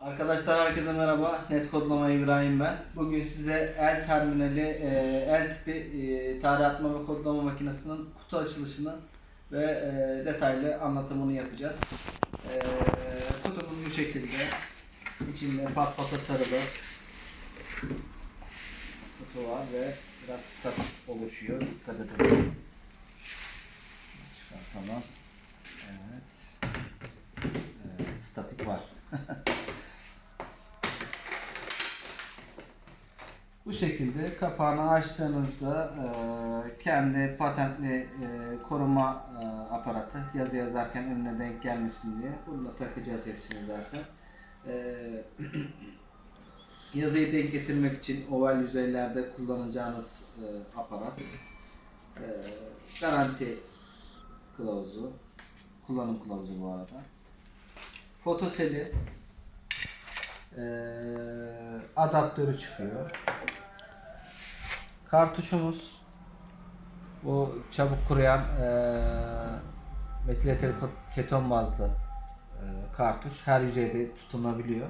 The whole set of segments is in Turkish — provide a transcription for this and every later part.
Arkadaşlar herkese merhaba. Net kodlama İbrahim ben. Bugün size el terminali, e, el tipi e, tarih atma ve kodlama makinesinin kutu açılışını ve e, detaylı anlatımını yapacağız. Kutumuz bu şekilde. İçinde pat pata sarılı kutu var ve biraz statik oluşuyor. Dikkat edelim. Çıkartalım. Evet. Evet, statik var. Bu şekilde kapağını açtığınızda e, kendi patentli e, koruma e, aparatı yazı yazarken önüne denk gelmesin diye bunu da takacağız hepsini zaten. E, yazıyı denk getirmek için oval yüzeylerde kullanacağınız aparat. Garanti kılavuzu. Kullanım kılavuzu bu arada. Fotoseli adaptörü çıkıyor. Kartuşumuz bu çabuk kuruyan eee metil keton bazlı eee, kartuş her yüzeyde tutunabiliyor.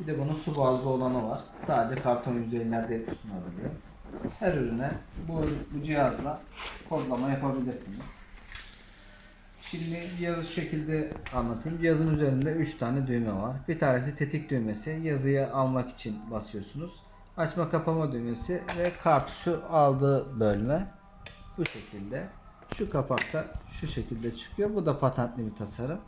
Bir de bunun su bazlı olanı var. Sadece karton yüzeylerde tutunabiliyor. Her ürüne bu, bu cihazla kodlama yapabilirsiniz. Şimdi cihazı şekilde anlatayım. Cihazın üzerinde 3 tane düğme var. Bir tanesi tetik düğmesi. Yazıyı almak için basıyorsunuz. Açma kapama düğmesi ve kartuşu aldığı bölme. Bu şekilde. Şu kapakta şu şekilde çıkıyor. Bu da patentli bir tasarım.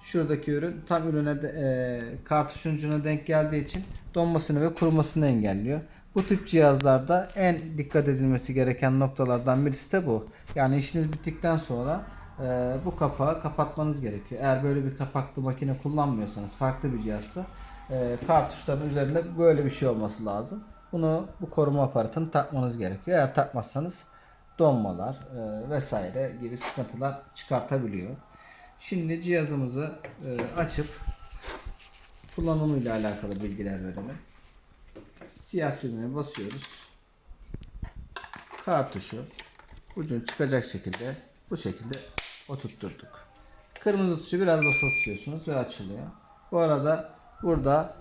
Şuradaki ürün tam ürüne de, e, kartuşun ucuna denk geldiği için donmasını ve kurumasını engelliyor. Bu tip cihazlarda en dikkat edilmesi gereken noktalardan birisi de bu. Yani işiniz bittikten sonra e, bu kapağı kapatmanız gerekiyor. Eğer böyle bir kapaklı makine kullanmıyorsanız farklı bir cihazsa e, kartuşların üzerinde böyle bir şey olması lazım. Bunu bu koruma aparatını takmanız gerekiyor. Eğer takmazsanız donmalar e, vesaire gibi sıkıntılar çıkartabiliyor. Şimdi cihazımızı e, açıp kullanımıyla alakalı bilgiler verelim. Siyah düğmeye basıyoruz. Kartuşu ucunu çıkacak şekilde bu şekilde oturtturduk. Kırmızı tuşu biraz basılı tutuyorsunuz ve açılıyor. Bu arada burada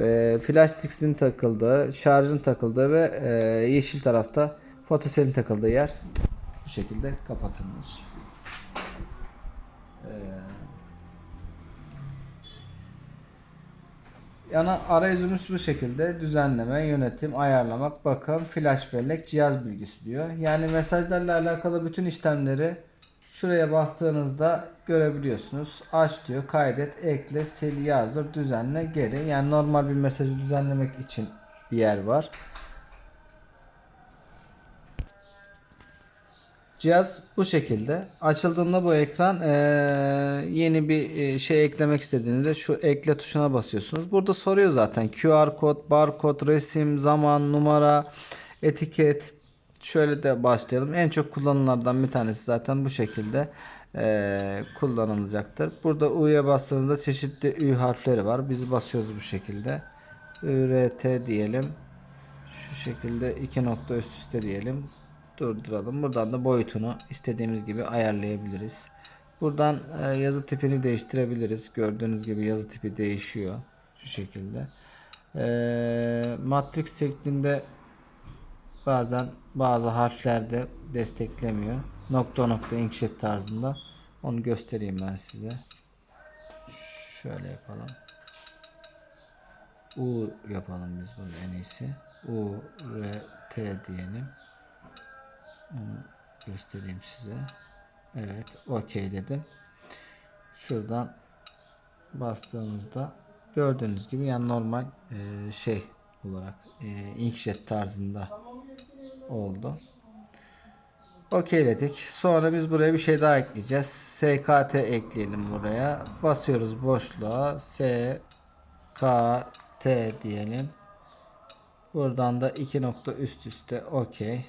e, flash sticks'in takıldığı, şarjın takıldığı ve e, yeşil tarafta fotoselin takıldığı yer bu şekilde kapatılmış. E, Yani arayüzümüz bu şekilde düzenleme, yönetim, ayarlamak, bakım, flash bellek, cihaz bilgisi diyor. Yani mesajlarla alakalı bütün işlemleri şuraya bastığınızda görebiliyorsunuz. Aç diyor, kaydet, ekle, sil, yazdır, düzenle, geri. Yani normal bir mesajı düzenlemek için bir yer var. Cihaz bu şekilde. Açıldığında bu ekran eee, yeni bir eee, şey eklemek istediğinizde şu ekle tuşuna basıyorsunuz. Burada soruyor zaten QR kod, barkod, resim, zaman, numara, etiket. Şöyle de başlayalım. En çok kullanılanlardan bir tanesi zaten bu şekilde eee, kullanılacaktır. Burada U'ya bastığınızda çeşitli Ü harfleri var. Biz basıyoruz bu şekilde. ÜRT diyelim. Şu şekilde iki nokta üst üste diyelim. Durduralım. Buradan da boyutunu istediğimiz gibi ayarlayabiliriz. Buradan e, yazı tipini değiştirebiliriz. Gördüğünüz gibi yazı tipi değişiyor. Şu şekilde. E, matrix şeklinde bazen bazı harflerde desteklemiyor. Nokta nokta inkjet tarzında. Onu göstereyim ben size. Şöyle yapalım. U yapalım biz bunu en iyisi. U ve T diyelim. Onu göstereyim size. Evet, OK dedim. Şuradan bastığımızda gördüğünüz gibi yani normal e, şey olarak e, inkjet tarzında oldu. OK'ledik. Sonra biz buraya bir şey daha ekleyeceğiz. SKT ekleyelim buraya. Basıyoruz boşluğa. SKT diyelim. Buradan da iki nokta üst üste OK.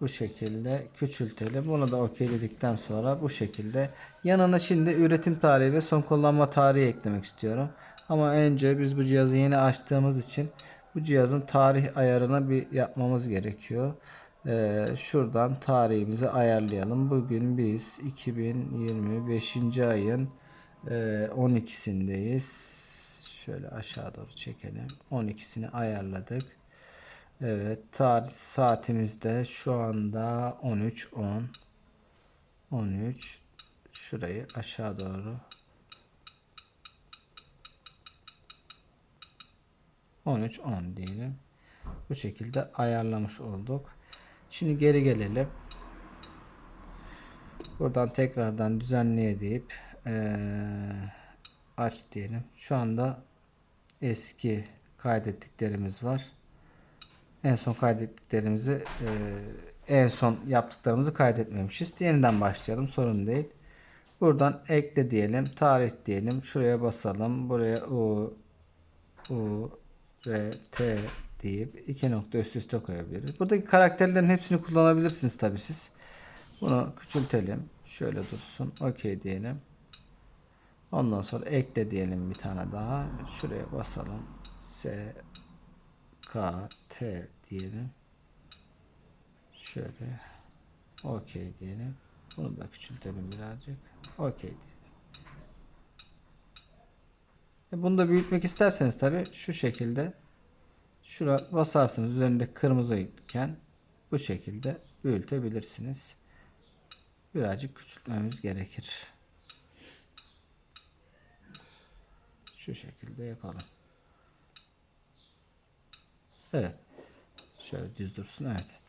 Bu şekilde küçültelim. Bunu da okeyledikten sonra bu şekilde. Yanına şimdi üretim tarihi ve son kullanma tarihi eklemek istiyorum. Ama önce biz bu cihazı yeni açtığımız için bu cihazın tarih ayarını bir yapmamız gerekiyor. Ee, şuradan tarihimizi ayarlayalım. Bugün biz 2025. ayın e, 12'sindeyiz. Şöyle aşağı doğru çekelim. 12'sini ayarladık. Evet tarih saatimizde şu anda 13.10 13 şurayı aşağı doğru 13.10 diyelim. Bu şekilde ayarlamış olduk. Şimdi geri gelelim. Buradan tekrardan düzenleye deyip eee, aç diyelim. Şu anda eski kaydettiklerimiz var. En son kaydettiklerimizi eee, en son yaptıklarımızı kaydetmemişiz. Yeniden başlayalım. Sorun değil. Buradan ekle diyelim. Tarih diyelim. Şuraya basalım. Buraya U U R T deyip iki nokta üst üste koyabiliriz. Buradaki karakterlerin hepsini kullanabilirsiniz tabi siz. Bunu küçültelim. Şöyle dursun. Okey diyelim. Ondan sonra ekle diyelim bir tane daha. Şuraya basalım. S K T diyelim. Şöyle. Okey diyelim. Bunu da küçültelim birazcık. Okey diyelim. E Bunu da büyütmek isterseniz tabi şu şekilde şura basarsınız üzerinde kırmızı iken bu şekilde büyütebilirsiniz. Birazcık küçültmemiz gerekir. Şu şekilde yapalım. Evet. Şöyle düz dursun. Evet.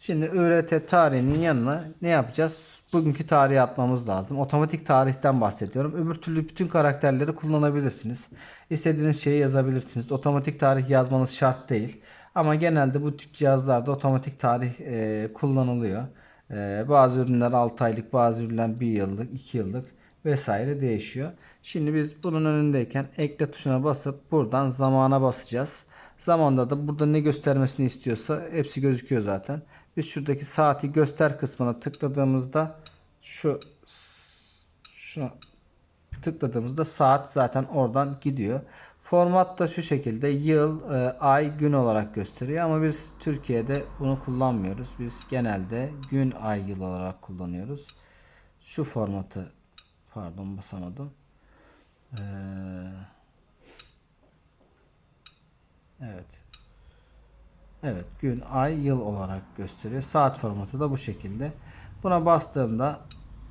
Şimdi ÖRT tarihinin yanına ne yapacağız? Bugünkü tarihi atmamız lazım. Otomatik tarihten bahsediyorum. Öbür türlü bütün karakterleri kullanabilirsiniz. İstediğiniz şeyi yazabilirsiniz. Otomatik tarih yazmanız şart değil. Ama genelde bu tip cihazlarda otomatik tarih e, kullanılıyor. E, bazı ürünler 6 aylık, bazı ürünler 1 yıllık, 2 yıllık vesaire değişiyor. Şimdi biz bunun önündeyken ekle tuşuna basıp buradan zamana basacağız. Zamanda da burada ne göstermesini istiyorsa hepsi gözüküyor zaten. Biz şuradaki saati göster kısmına tıkladığımızda şu şuna tıkladığımızda saat zaten oradan gidiyor. Format da şu şekilde yıl, e, ay, gün olarak gösteriyor ama biz Türkiye'de bunu kullanmıyoruz. Biz genelde gün, ay, yıl olarak kullanıyoruz. Şu formatı pardon basamadım. Ee, evet. Evet gün, ay, yıl olarak gösteriyor. Saat formatı da bu şekilde. Buna bastığımda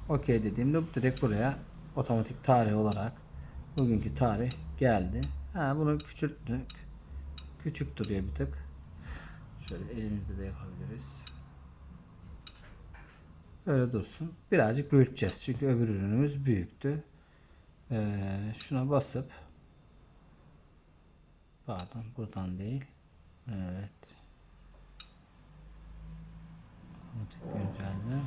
OK dediğimde direkt buraya otomatik tarih olarak bugünkü tarih geldi. Ha, bunu küçülttük. Küçük duruyor bir tık. Şöyle elimizde de yapabiliriz. Öyle dursun. Birazcık büyüteceğiz. Çünkü öbür ürünümüz büyüktü. Ee, şuna basıp pardon buradan değil. Evet. Otomatik güncelle.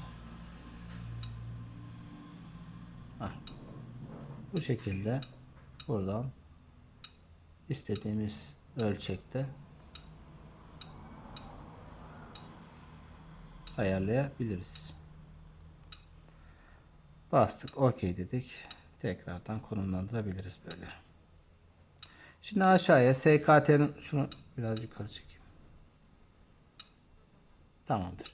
Hah. Bu şekilde buradan istediğimiz ölçekte ayarlayabiliriz. Bastık OK dedik. Tekrardan konumlandırabiliriz böyle. Şimdi aşağıya SKT'nin şunu biraz yukarı çekeyim. Tamamdır.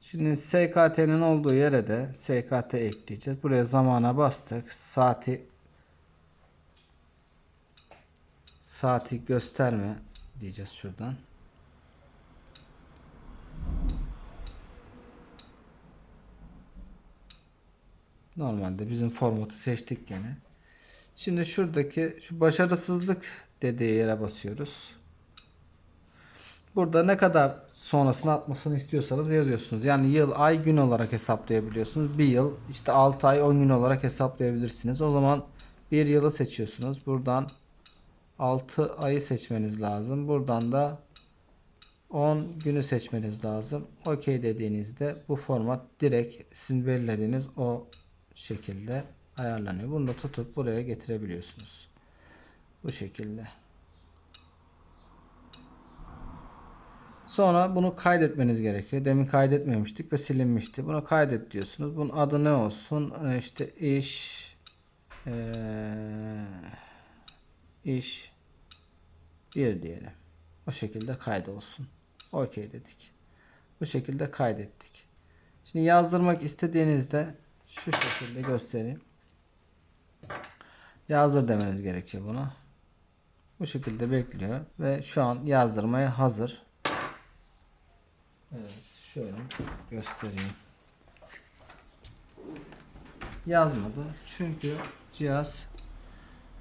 Şimdi SKT'nin olduğu yere de SKT ekleyeceğiz. Buraya zamana bastık. Saati saati gösterme diyeceğiz şuradan. Normalde bizim formatı seçtik gene. Şimdi şuradaki şu başarısızlık dediği yere basıyoruz. Burada ne kadar sonrasını atmasını istiyorsanız yazıyorsunuz. Yani yıl, ay, gün olarak hesaplayabiliyorsunuz. Bir yıl işte 6 ay 10 gün olarak hesaplayabilirsiniz. O zaman bir yılı seçiyorsunuz. Buradan 6 ayı seçmeniz lazım. Buradan da 10 günü seçmeniz lazım. OK dediğinizde bu format direkt sizin belirlediğiniz o şekilde ayarlanıyor. Bunu da tutup buraya getirebiliyorsunuz. Bu şekilde. Sonra bunu kaydetmeniz gerekiyor. Demin kaydetmemiştik ve silinmişti. Bunu kaydet diyorsunuz. Bunun adı ne olsun? Ee, İşte iş ee, iş bir diyelim. O şekilde kaydolsun. OK dedik. Bu şekilde kaydettik. Şimdi yazdırmak istediğinizde şu şekilde göstereyim. Yazdır demeniz gerekiyor buna. Bu şekilde bekliyor ve şu an yazdırmaya hazır. Evet, şöyle göstereyim. Yazmadı çünkü cihaz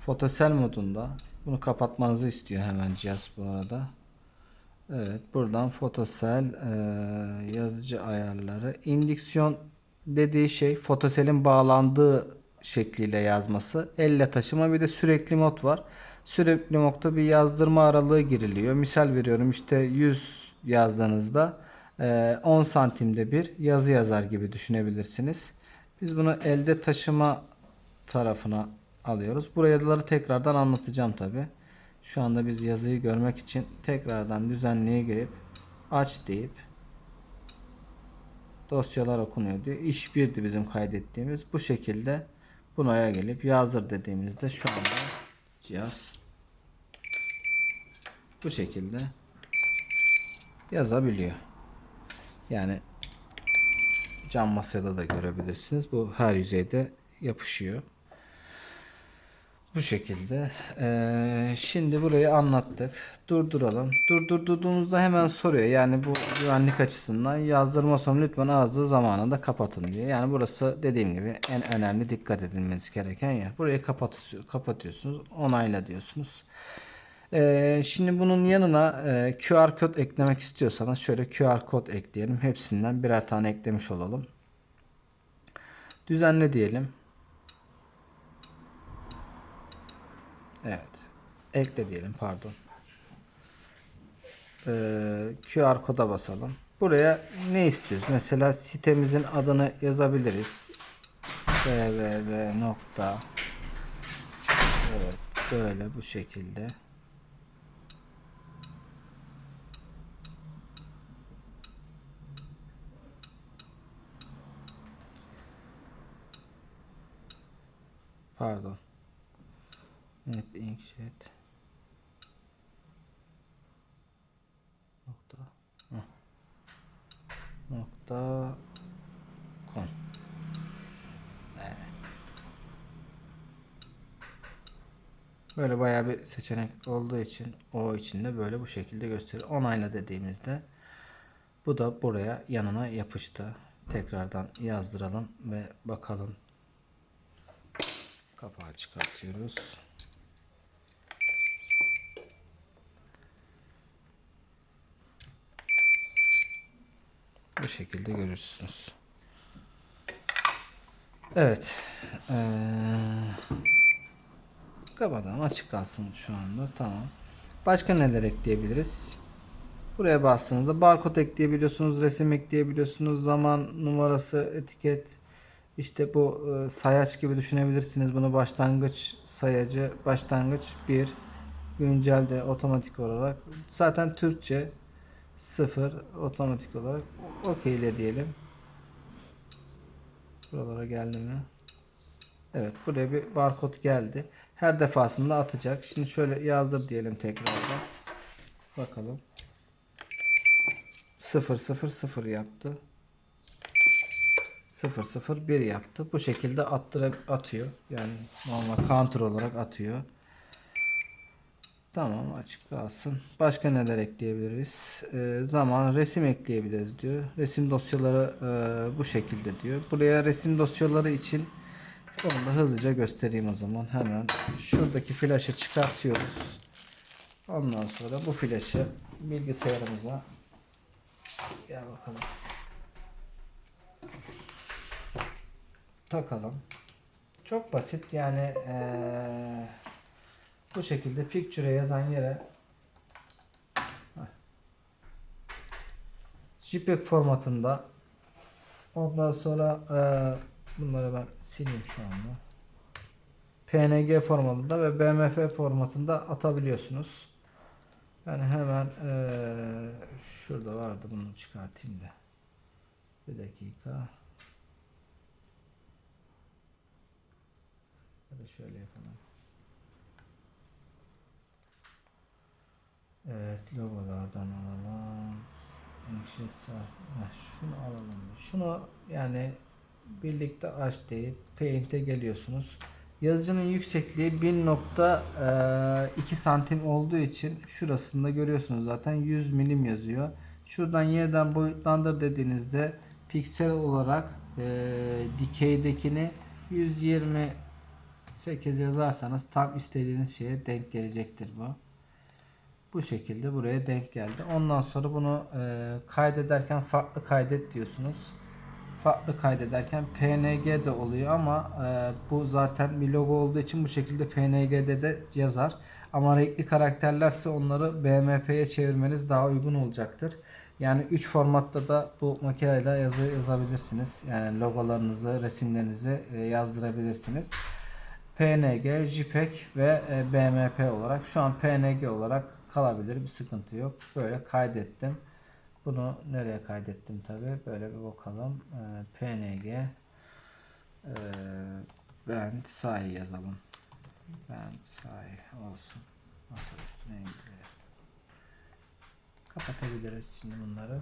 fotosel modunda. Bunu kapatmanızı istiyor hemen cihaz bu arada. Evet buradan fotosel e, yazıcı ayarları. İndüksiyon dediği şey fotoselin bağlandığı şekliyle yazması. Elle taşıma bir de sürekli mod var. Sürekli modda bir yazdırma aralığı giriliyor. Misal veriyorum işte 100 yazdığınızda 10 santimde bir yazı yazar gibi düşünebilirsiniz. Biz bunu elde taşıma tarafına alıyoruz. Buraları tekrardan anlatacağım tabi. Şu anda biz yazıyı görmek için tekrardan düzenliğe girip aç deyip dosyalar okunuyor diyor. İş birdi bizim kaydettiğimiz. Bu şekilde bunaya gelip yazdır dediğimizde şu anda cihaz bu şekilde yazabiliyor. Yani cam masada da görebilirsiniz. Bu her yüzeyde yapışıyor. Bu şekilde. Ee, şimdi burayı anlattık. Durduralım. Durdurduğumuzda hemen soruyor. Yani bu güvenlik açısından yazdırma sonu lütfen ağzı zamanında kapatın diye. Yani burası dediğim gibi en önemli dikkat edilmesi gereken yer. Burayı kapatıyor, kapatıyorsunuz. Onayla diyorsunuz. Ee, şimdi bunun yanına e, QR kod eklemek istiyorsanız şöyle QR kod ekleyelim. Hepsinden birer tane eklemiş olalım. Düzenle diyelim. Evet. Ekle diyelim pardon. Ee, QR koda basalım. Buraya ne istiyoruz? Mesela sitemizin adını yazabiliriz. www Evet, böyle bu şekilde. Pardon. Evet inkşet. Nokta. Nokta. Com. Böyle bayağı bir seçenek olduğu için o içinde böyle bu şekilde gösteriyor. Onayla dediğimizde bu da buraya yanına yapıştı. Tekrardan yazdıralım ve bakalım. Kapağı çıkartıyoruz. Bu şekilde görürsünüz. Evet. Ee, kapatalım. Açık kalsın şu anda. Tamam. Başka neler ekleyebiliriz? Buraya bastığınızda barkod ekleyebiliyorsunuz, resim ekleyebiliyorsunuz, zaman numarası, etiket, işte bu e, sayaç gibi düşünebilirsiniz. Bunu başlangıç sayacı, başlangıç 1, güncel de otomatik olarak. Zaten Türkçe 0 otomatik olarak okey ile diyelim. Buralara geldi mi? Evet buraya bir barkod geldi. Her defasında atacak. Şimdi şöyle yazdır diyelim tekrardan. Bakalım. 0 0 0 yaptı. 0 0 1 yaptı. Bu şekilde attırıp atıyor. Yani normal counter olarak atıyor. Tamam açık kalsın. Başka neler ekleyebiliriz? Ee, zaman resim ekleyebiliriz diyor. Resim dosyaları e, bu şekilde diyor. Buraya resim dosyaları için onu da hızlıca göstereyim o zaman. Hemen şuradaki flaşı çıkartıyoruz. Ondan sonra bu flaşı bilgisayarımıza gel bakalım. Takalım. Çok basit yani ee, bu şekilde picture'e yazan yere JPEG formatında ondan sonra e, bunları ben sileyim şu anda. PNG formatında ve BMF formatında atabiliyorsunuz. Yani hemen e, şurada vardı bunu çıkartayım da. Bir dakika. Ya da şöyle yapalım. Evet logolardan alalım. Enşet Heh, şunu alalım. Şunu yani birlikte aç deyip Paint'e geliyorsunuz. Yazıcının yüksekliği 1.2 santim olduğu için şurasında görüyorsunuz zaten 100 milim yazıyor. Şuradan yeniden boyutlandır dediğinizde piksel olarak e, dikeydekini 128 yazarsanız tam istediğiniz şeye denk gelecektir bu. Bu şekilde buraya denk geldi. Ondan sonra bunu e, kaydederken farklı kaydet diyorsunuz. Farklı kaydederken PNG de oluyor ama e, bu zaten bir logo olduğu için bu şekilde PNG'de de yazar. Ama renkli karakterlerse onları BMP'ye çevirmeniz daha uygun olacaktır. Yani 3 formatta da bu makineyle yazı yazabilirsiniz. Yani logolarınızı, resimlerinizi e, yazdırabilirsiniz. PNG, JPEG ve e, BMP olarak. Şu an PNG olarak kalabilir. Bir sıkıntı yok. Böyle kaydettim. Bunu nereye kaydettim tabi? Böyle bir bakalım. E, PNG e, Band Say yazalım. Band Say olsun. Masa üstüne indirelim. Kapatabiliriz şimdi bunları.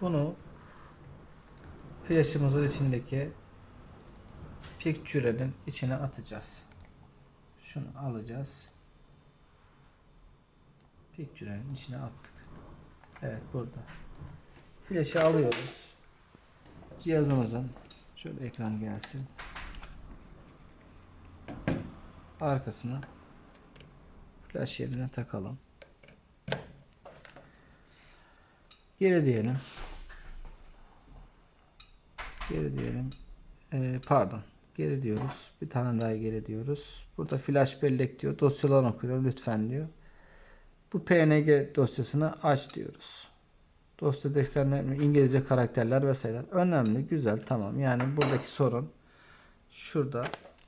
Bunu flash'ımızın içindeki Picture'nin içine atacağız. Şunu alacağız. Picture'nin içine attık. Evet burada. Flash'ı alıyoruz. Cihazımızın şöyle ekran gelsin. Arkasına flash yerine takalım. Geri diyelim. Geri diyelim. Ee, pardon. Geri diyoruz. Bir tane daha geri diyoruz. Burada flash bellek diyor. Dosyalar okuyor. Lütfen diyor. Bu PNG dosyasını aç diyoruz. Dosya desenler, İngilizce karakterler vesaire. Önemli, güzel, tamam. Yani buradaki sorun şurada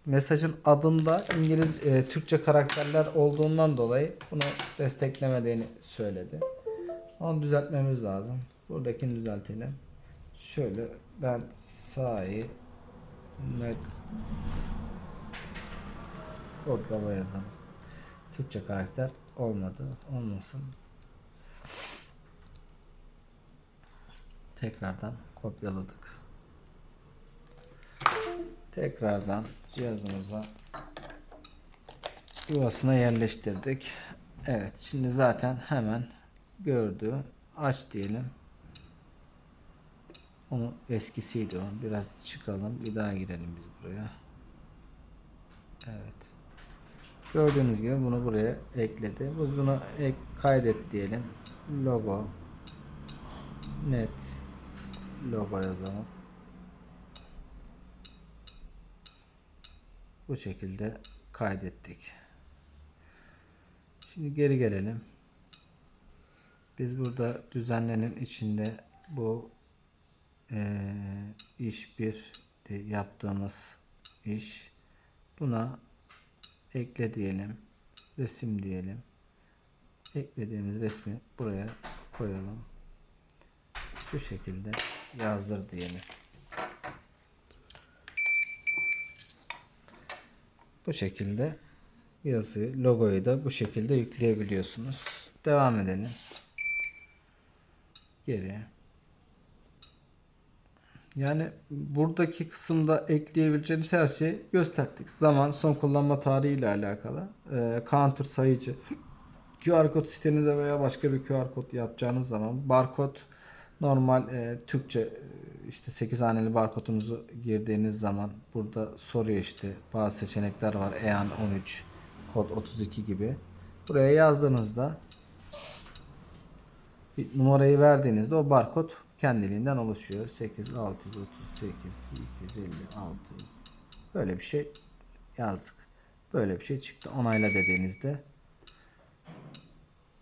mesajın adında İngiliz e, Türkçe karakterler olduğundan dolayı bunu desteklemediğini söyledi. Onu düzeltmemiz lazım. Buradakini düzeltelim. Şöyle ben sahi net kodlama yazalım. Türkçe karakter olmadı. Olmasın. Tekrardan kopyaladık. Tekrardan cihazımıza yuvasına yerleştirdik. Evet şimdi zaten hemen gördü. Aç diyelim. Onu eskisiydi o. Biraz çıkalım. Bir daha girelim biz buraya. Evet. Gördüğünüz gibi bunu buraya ekledi. Biz bunu ek kaydet diyelim. Logo net logo yazalım. Bu şekilde kaydettik. Şimdi geri gelelim. Biz burada düzenlenin içinde bu eee, iş bir de yaptığımız iş buna ekle diyelim. Resim diyelim. Eklediğimiz resmi buraya koyalım. Şu şekilde yazdır diyelim. Bu şekilde yazıyı, logoyu da bu şekilde yükleyebiliyorsunuz. Devam edelim. Geri. Yani buradaki kısımda ekleyebileceğiniz her şeyi gösterdik. Zaman, son kullanma tarihi ile alakalı. Ee, counter sayıcı. QR kod sitenize veya başka bir QR kod yapacağınız zaman barkod normal e, Türkçe e, işte 8 haneli barkodunuzu girdiğiniz zaman burada soruyor işte bazı seçenekler var. EAN 13, kod 32 gibi. Buraya yazdığınızda bir numarayı verdiğinizde o barkod kendiliğinden oluşuyor. 8 638 256 böyle bir şey yazdık. Böyle bir şey çıktı. Onayla dediğinizde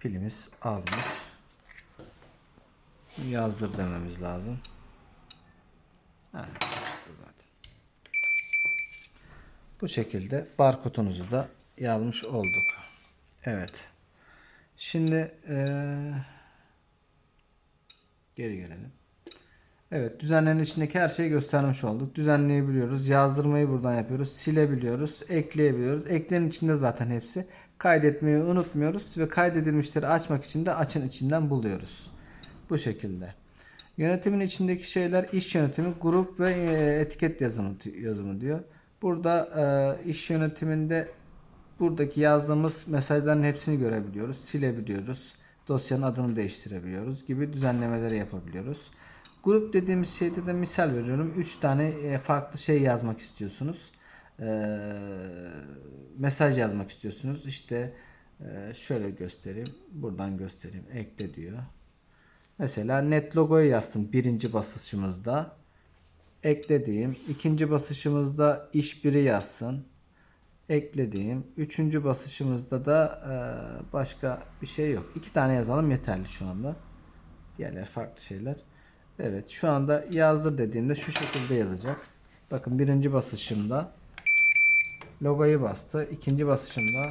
pilimiz azmış. Yazdır dememiz lazım. Evet. Bu şekilde barkodunuzu da yazmış olduk. Evet. Şimdi eee Geri gelelim. Evet düzenlerin içindeki her şeyi göstermiş olduk. Düzenleyebiliyoruz. Yazdırmayı buradan yapıyoruz. Silebiliyoruz. Ekleyebiliyoruz. Eklenin içinde zaten hepsi. Kaydetmeyi unutmuyoruz. Ve kaydedilmişleri açmak için de açın içinden buluyoruz. Bu şekilde. Yönetimin içindeki şeyler iş yönetimi, grup ve e, etiket yazımı yazımı diyor. Burada e, iş yönetiminde buradaki yazdığımız mesajların hepsini görebiliyoruz, silebiliyoruz. Dosyanın adını değiştirebiliyoruz gibi düzenlemeleri yapabiliyoruz. Grup dediğimiz şeyde de misal veriyorum. 3 tane e, farklı şey yazmak istiyorsunuz. Ee, mesaj yazmak istiyorsunuz. İşte e, şöyle göstereyim. Buradan göstereyim. Ekle diyor. Mesela net logoyu yazsın birinci basışımızda. Eklediğim. ikinci basışımızda iş biri yazsın. Eklediğim. Üçüncü basışımızda da e, başka bir şey yok. İki tane yazalım yeterli şu anda. Diğerler farklı şeyler. Evet şu anda yazdır dediğimde şu şekilde yazacak. Bakın birinci basışımda logoyu bastı. İkinci basışımda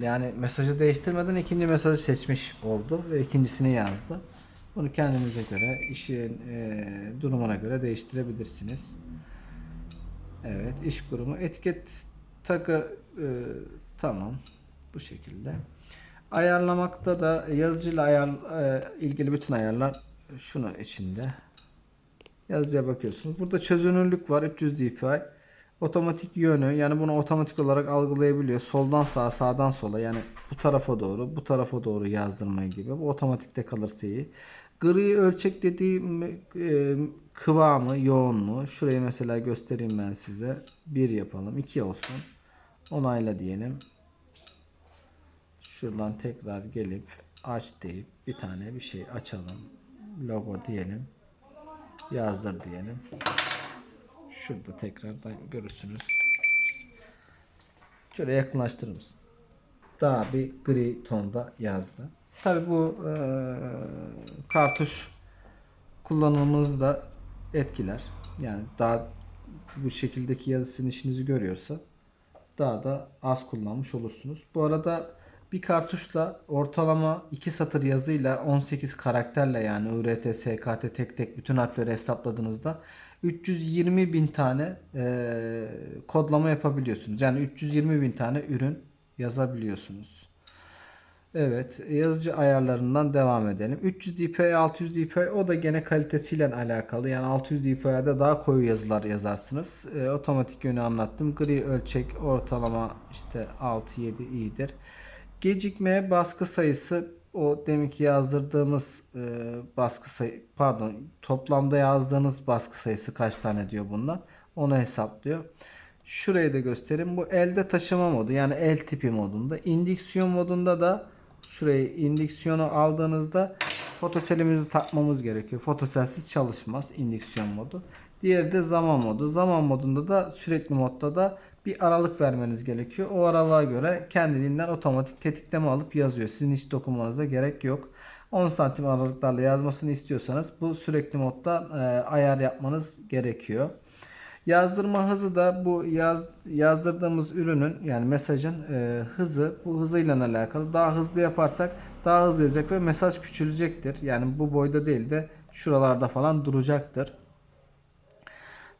yani mesajı değiştirmeden ikinci mesajı seçmiş oldu ve ikincisini yazdı. Bunu kendinize göre, işin e, durumuna göre değiştirebilirsiniz. Evet, iş kurumu. Etiket takı e, tamam. Bu şekilde. Ayarlamakta da yazıcıyla ayar, e, ilgili bütün ayarlar şunun içinde. Yazıya bakıyorsunuz. Burada çözünürlük var. 300 dpi. Otomatik yönü yani bunu otomatik olarak algılayabiliyor. Soldan sağa, sağdan sola yani bu tarafa doğru, bu tarafa doğru yazdırmayı gibi. Bu otomatikte kalırsa iyi. Gri ölçek dediğim e, kıvamı, yoğunluğu. Şurayı mesela göstereyim ben size. 1 yapalım. 2 olsun. Onayla diyelim. Şuradan tekrar gelip aç deyip bir tane bir şey açalım. Logo diyelim. Yazdır diyelim. Şurada tekrardan görürsünüz. Şöyle yakınlaştırır mısın? Daha bir gri tonda yazdı. Tabi bu e, kartuş kullanımımız da etkiler. Yani daha bu şekildeki yazı işinizi görüyorsa daha da az kullanmış olursunuz. Bu arada bir kartuşla ortalama 2 satır yazıyla 18 karakterle yani URT, SKT tek tek bütün harfleri hesapladığınızda 320 bin tane e, kodlama yapabiliyorsunuz. Yani 320 bin tane ürün yazabiliyorsunuz. Evet yazıcı ayarlarından devam edelim. 300 dpi 600 dpi o da gene kalitesiyle alakalı. Yani 600 dpi'de daha koyu yazılar yazarsınız. E, otomatik yönü anlattım. Gri ölçek ortalama işte 6-7 iyidir. Gecikme baskı sayısı o deminki yazdırdığımız e, baskı sayı pardon toplamda yazdığınız baskı sayısı kaç tane diyor bundan. Onu hesaplıyor. Şurayı da göstereyim. Bu elde taşıma modu yani el tipi modunda. İndüksiyon modunda da şurayı indüksiyonu aldığınızda fotoselimizi takmamız gerekiyor. Fotoselsiz çalışmaz indüksiyon modu. Diğeri de zaman modu. Zaman modunda da sürekli modda da bir aralık vermeniz gerekiyor. O aralığa göre kendiliğinden otomatik tetikleme alıp yazıyor. Sizin hiç dokunmanıza gerek yok. 10 santim aralıklarla yazmasını istiyorsanız bu sürekli modda e, ayar yapmanız gerekiyor. Yazdırma hızı da bu yaz, yazdırdığımız ürünün yani mesajın e, hızı bu hızıyla alakalı. Daha hızlı yaparsak daha hızlı yazacak ve mesaj küçülecektir. Yani bu boyda değil de şuralarda falan duracaktır.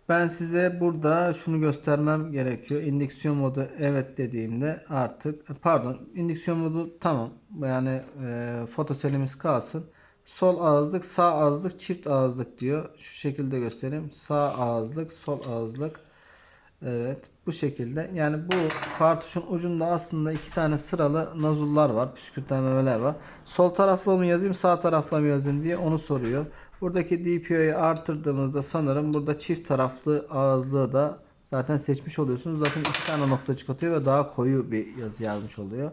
Ben size burada şunu göstermem gerekiyor. İndüksiyon modu evet dediğimde artık pardon indüksiyon modu tamam. Yani e, fotoselimiz kalsın. Sol ağızlık, sağ ağızlık, çift ağızlık diyor. Şu şekilde göstereyim. Sağ ağızlık, sol ağızlık. Evet bu şekilde. Yani bu kartuşun ucunda aslında iki tane sıralı nozullar var. Püskürtlemeler var. Sol taraflı mı yazayım sağ taraflı mı yazayım diye onu soruyor. Buradaki DPI'yi artırdığımızda sanırım burada çift taraflı ağızlığı da zaten seçmiş oluyorsunuz. Zaten iki tane noktacık atıyor ve daha koyu bir yazı yazmış oluyor.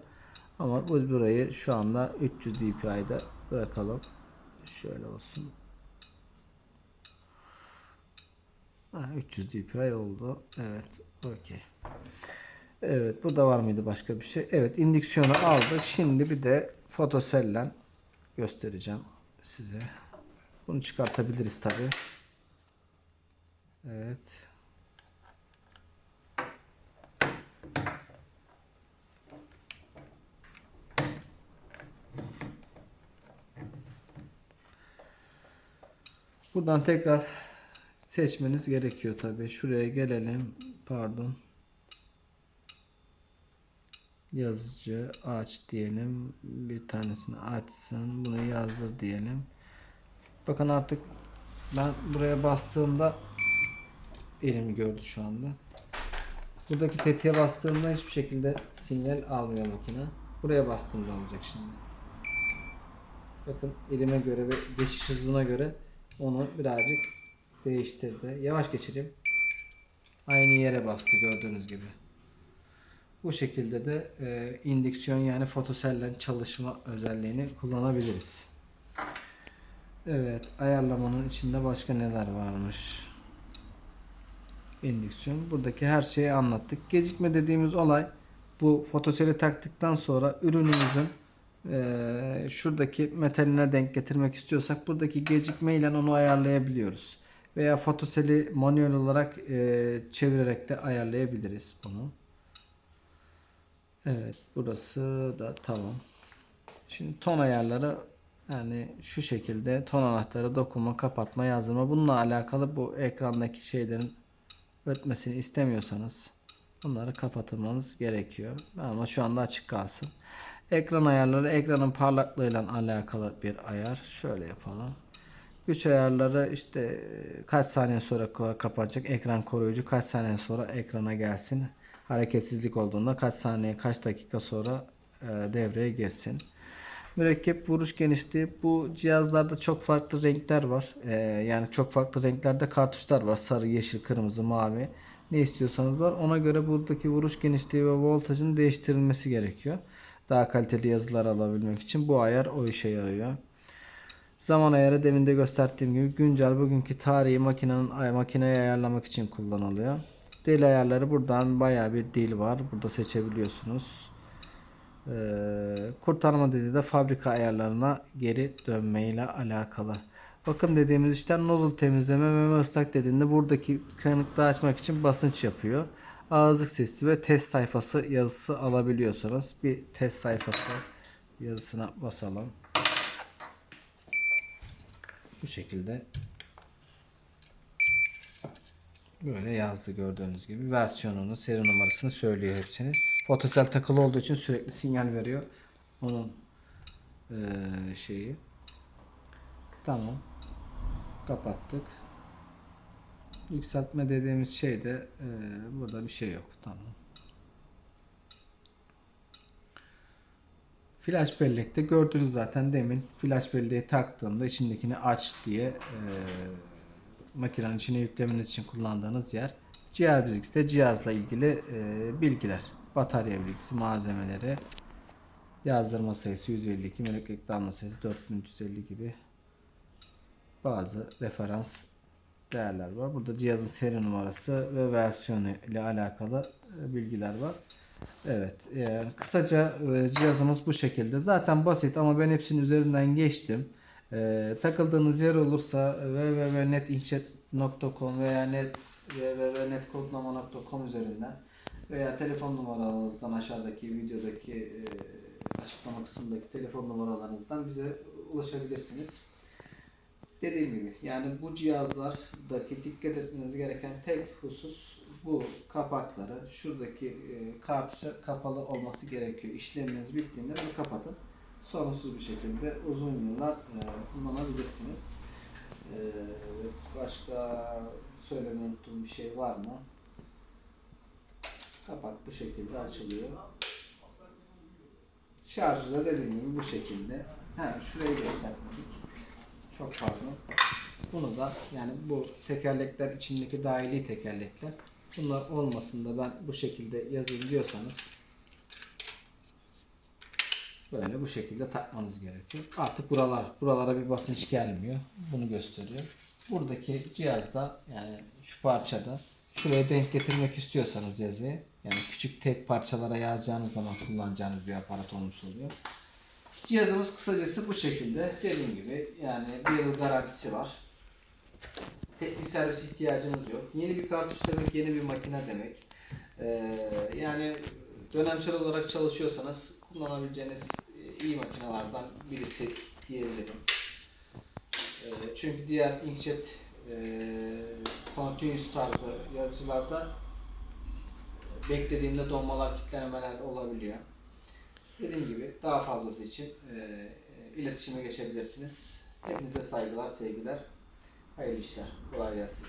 Ama biz burayı şu anda 300 DPI'de bırakalım. Şöyle olsun. Ha, 300 dpi oldu. Evet. Okey. Evet. Bu da var mıydı başka bir şey? Evet. indüksiyonu aldık. Şimdi bir de fotosellen göstereceğim size. Bunu çıkartabiliriz tabi. Evet. Buradan tekrar seçmeniz gerekiyor tabi. Şuraya gelelim. Pardon. Yazıcı aç diyelim. Bir tanesini açsın. Bunu yazdır diyelim. Bakın artık ben buraya bastığımda elimi gördü şu anda. Buradaki tetiğe bastığımda hiçbir şekilde sinyal almıyor makine. Buraya bastığımda alacak şimdi. Bakın elime göre ve geçiş hızına göre onu birazcık değiştirdi. Yavaş geçireyim. Aynı yere bastı gördüğünüz gibi. Bu şekilde de e, indüksiyon yani fotosellen çalışma özelliğini kullanabiliriz. Evet ayarlamanın içinde başka neler varmış? indüksiyon. Buradaki her şeyi anlattık. Gecikme dediğimiz olay bu fotoseli taktıktan sonra ürünümüzün eee, şuradaki metaline denk getirmek istiyorsak buradaki gecikme ile onu ayarlayabiliyoruz. Veya fotoseli manuel olarak eee, çevirerek de ayarlayabiliriz bunu. Evet burası da tamam. Şimdi ton ayarları yani şu şekilde ton anahtarı dokunma, kapatma, yazdırma bununla alakalı bu ekrandaki şeylerin ötmesini istemiyorsanız bunları kapatmanız gerekiyor. Ama şu anda açık kalsın. Ekran ayarları ekranın parlaklığıyla alakalı bir ayar. Şöyle yapalım. Güç ayarları işte e, kaç saniye sonra kapanacak ekran koruyucu kaç saniye sonra ekrana gelsin. Hareketsizlik olduğunda kaç saniye kaç dakika sonra e, devreye girsin. Mürekkep vuruş genişliği bu cihazlarda çok farklı renkler var. Ee, yani çok farklı renklerde kartuşlar var. Sarı, yeşil, kırmızı, mavi. Ne istiyorsanız var. Ona göre buradaki vuruş genişliği ve voltajın değiştirilmesi gerekiyor. Daha kaliteli yazılar alabilmek için bu ayar o işe yarıyor. Zaman ayarı demin de gösterdiğim gibi güncel bugünkü tarihi makinenin ay makineyi ayarlamak için kullanılıyor. Dil ayarları buradan bayağı bir dil var. Burada seçebiliyorsunuz. Ee, kurtarma dediği de fabrika ayarlarına geri dönmeyle alakalı. Bakım dediğimiz işlem nozzle temizleme meme ıslak dediğinde buradaki kanıklığı açmak için basınç yapıyor. Ağızlık sesi ve test sayfası yazısı alabiliyorsanız bir test sayfası yazısına basalım. Bu şekilde Böyle yazdı gördüğünüz gibi. Versiyonunu, seri numarasını söylüyor hepsini. Fotosel takılı olduğu için sürekli sinyal veriyor. Onun eee, şeyi. Tamam. Kapattık. Yükseltme dediğimiz şey de eee, burada bir şey yok. Tamam. Flash bellekte gördünüz zaten demin flash belleği taktığımda içindekini aç diye eee makinenin içine yüklemeniz için kullandığınız yer. Cihaz bilgisi de cihazla ilgili eee, bilgiler. Batarya bilgisi, malzemeleri, yazdırma sayısı 152, melek damla sayısı 4350 gibi bazı referans değerler var. Burada cihazın seri numarası ve versiyonu ile alakalı e, bilgiler var. Evet, e, kısaca e, cihazımız bu şekilde. Zaten basit ama ben hepsinin üzerinden geçtim. E, takıldığınız yer olursa www.netinkchat.com veya net www.netkodlama.com üzerinden veya telefon numaralarınızdan aşağıdaki videodaki e, açıklama kısmındaki telefon numaralarınızdan bize ulaşabilirsiniz. Dediğim gibi yani bu cihazlardaki dikkat etmeniz gereken tek husus bu kapakları şuradaki e, kartuşa kapalı olması gerekiyor. İşleminiz bittiğinde bunu kapatın. Sorunsuz bir şekilde uzun yıllar e, kullanabilirsiniz. E, başka söylemeyi unuttuğum bir şey var mı? Kapak bu şekilde açılıyor. Şarjı da dediğim gibi bu şekilde. Ha, şurayı göstermedik. Çok pardon. Bunu da yani bu tekerlekler içindeki dahili tekerlekler. Bunlar olmasın da ben bu şekilde yazayım diyorsanız böyle bu şekilde takmanız gerekiyor. Artık buralar buralara bir basınç gelmiyor. Bunu gösteriyor. Buradaki cihazda yani şu parçada şuraya denk getirmek istiyorsanız yazıyı yani küçük tek parçalara yazacağınız zaman kullanacağınız bir aparat olmuş oluyor. Cihazımız kısacası bu şekilde. Dediğim gibi yani bir yıl garantisi var. Teknik servis ihtiyacınız yok. Yeni bir kartuş demek yeni bir makine demek. Ee, yani dönemsel olarak çalışıyorsanız kullanabileceğiniz e, iyi makinelerden birisi diyebilirim. Ee, çünkü diğer inkjet e, continuous tarzı yazıcılarda beklediğinde donmalar, kitlemeler olabiliyor. Dediğim gibi daha fazlası için e, iletişime geçebilirsiniz. Hepinize saygılar, sevgiler. Hayırlı işler. Kolay gelsin.